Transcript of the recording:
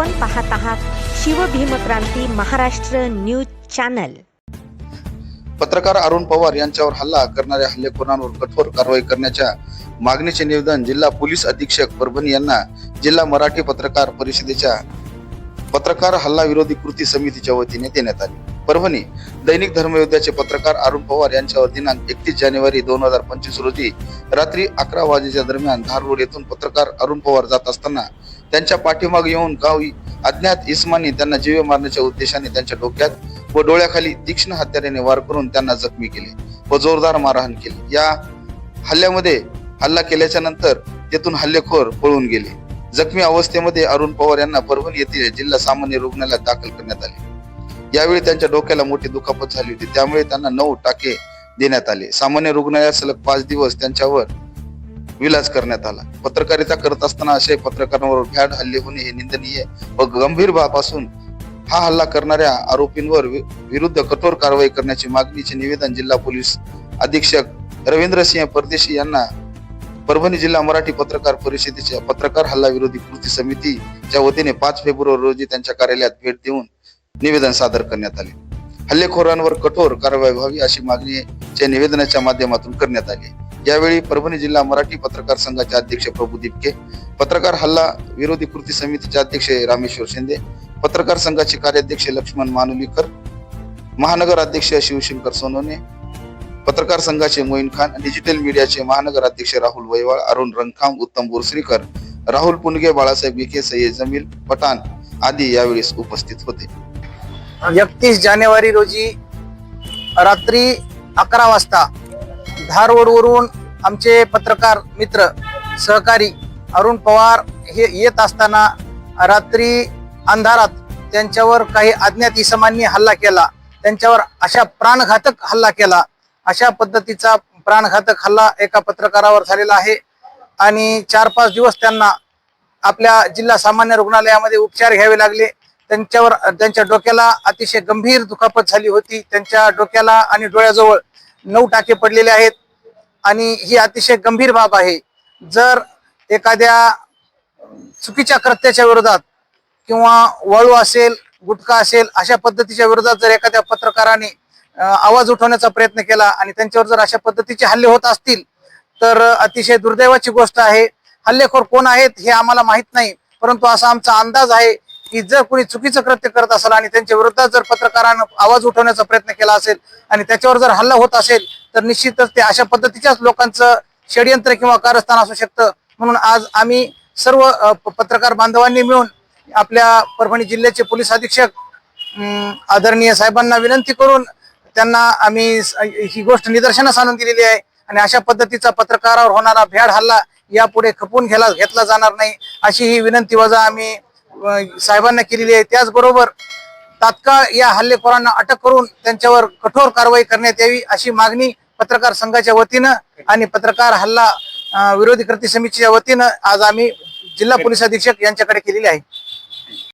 आपण पाहत आहात शिवभीमक्रांती महाराष्ट्र न्यूज चॅनल. पत्रकार अरुण पवार यांच्यावर हल्ला करणाऱ्या हल्लेखोरांवर कठोर कारवाई करण्याच्या मागणीचे निवेदन जिल्हा पोलीस अधीक्षक परभणी यांना जिल्हा मराठी पत्रकार परिषदेच्या पत्रकार हल्ला विरोधी कृती समितीच्या वतीने देण्यात आली. परभणी दैनिक धर्मयोद्धाचे पत्रकार अरुण पवार यांच्यावर दिनांक एकतीस जानेवारी दोन हजार पंचवीस रोजी रात्री अकरा वाजेच्या दरम्यान धाररोड येथून पत्रकार अरुण पवार जात असताना त्यांच्या पाठीमाग येऊन गावी अज्ञात इस्मानी त्यांना जीवे मारण्याच्या उद्देशाने त्यांच्या डोक्यात व डोळ्याखाली तीक्ष्ण हत्याराने वार करून त्यांना जखमी केले व जोरदार मारहाण केली. या हल्ल्यामध्ये हल्ला केल्याच्यानंतर तेथून हल्लेखोर पळून गेले. जखमी अवस्थेमध्ये अरुण पवार यांना परभणी येथील जिल्हा सामान्य रुग्णालयात दाखल करण्यात आले. यावेळी त्यांच्या डोक्याला मोठी दुखापत झाली होती. त्यामुळे त्यांना नऊ टाके देण्यात आले. सामान्य रुग्णालयात सलग पाच दिवस त्यांच्यावर विलाज करण्यात आला. पत्रकारिता करत असताना असे पत्रकारांवर भ्याड हल्ले होणे हे निंदनीय व गंभीर बाब असून हा हल्ला करणाऱ्या आरोपींवर वि- विरुद्ध कठोर कारवाई करण्याची मागणीचे निवेदन जिल्हा पोलीस अधीक्षक रवींद्रसिंह परदेशी यांना परभणी जिल्हा मराठी पत्रकार परिषदेच्या पत्रकार हल्ला विरोधी कृती समितीच्या वतीने पाच फेब्रुवारी रोजी त्यांच्या कार्यालयात भेट देऊन निवेदन सादर करण्यात आले. हल्लेखोरांवर कठोर कारवाई व्हावी अशी मागणीच्या निवेदनाच्या माध्यमातून करण्यात आली. यावेळी परभणी जिल्हा मराठी पत्रकार संघाचे अध्यक्ष प्रभू दिपके पत्रकार हल्ला विरोधी कृती समितीचे अध्यक्ष रामेश्वर शिंदे पत्रकार संघाचे कार्याध्यक्ष लक्ष्मण मानुलीकर महानगर अध्यक्ष शिवशंकर सोनवणे पत्रकार संघाचे मोईन खान डिजिटल मीडियाचे महानगर अध्यक्ष राहुल वैवाळ अरुण रंगखाम उत्तम बोरसरीकर राहुल पुनगे बाळासाहेब विखे सय्यद जमील पठाण आदी यावेळी उपस्थित होते. एकतीस जानेवारी रोजी रात्री अकरा वाजता धारवडवरून आमचे पत्रकार मित्र सहकारी अरुण पवार हे येत असताना रात्री अंधारात त्यांच्यावर काही अज्ञात इसमांनी हल्ला केला. त्यांच्यावर अशा प्राणघातक हल्ला केला. अशा पद्धतीचा प्राणघातक हल्ला एका पत्रकारावर झालेला आहे आणि चार पाच दिवस त्यांना आपल्या जिल्हा सामान्य रुग्णालयामध्ये उपचार घ्यावे लागले. त्यांच्यावर त्यांच्या डोक्याला अतिशय गंभीर दुखापत झाली होती. त्यांच्या डोक्याला आणि डोळ्याजवळ नऊ टाके पडलेले आहेत. आणि ही अतिशय गंभीर बाब आहे. जर एखाद्या चुकीच्या कृत्याच्या विरोधात किंवा वाळू असेल गुटखा असेल अशा पद्धतीच्या विरोधात जर एखाद्या पत्रकाराने आवाज उठवण्याचा प्रयत्न केला आणि त्यांच्यावर जर अशा पद्धतीचे हल्ले होत असतील तर अतिशय दुर्दैवाची गोष्ट आहे. हल्लेखोर कोण आहेत हे आम्हाला माहीत नाही. परंतु असा आमचा अंदाज आहे की जर कोणी चुकीचं कृत्य करत असेल आणि त्यांच्या विरोधात जर पत्रकारानं आवाज उठवण्याचा प्रयत्न केला असेल आणि त्याच्यावर जर हल्ला होत असेल तर निश्चितच ते अशा पद्धतीच्याच लोकांचं षडयंत्र किंवा कारस्थान असू शकतं. म्हणून आज आम्ही सर्व प- पत्रकार बांधवांनी मिळून आपल्या परभणी जिल्ह्याचे पोलीस अधीक्षक आदरणीय साहेबांना विनंती करून त्यांना आम्ही ही गोष्ट निदर्शनास आणून दिलेली आहे आणि अशा पद्धतीचा पत्रकारावर होणारा भ्याड हल्ला यापुढे खपून घेतला जाणार नाही अशी ही विनंती वजा आम्ही साहेबांना केलेली आहे. त्याचबरोबर तात्काळ या हल्लेखोरांना अटक करून त्यांच्यावर कठोर कारवाई करण्यात यावी अशी मागणी पत्रकार संघाच्या वतीनं आणि पत्रकार हल्ला विरोधी कृती समितीच्या वतीनं आज आम्ही जिल्हा पोलीस अधीक्षक यांच्याकडे केलेली आहे.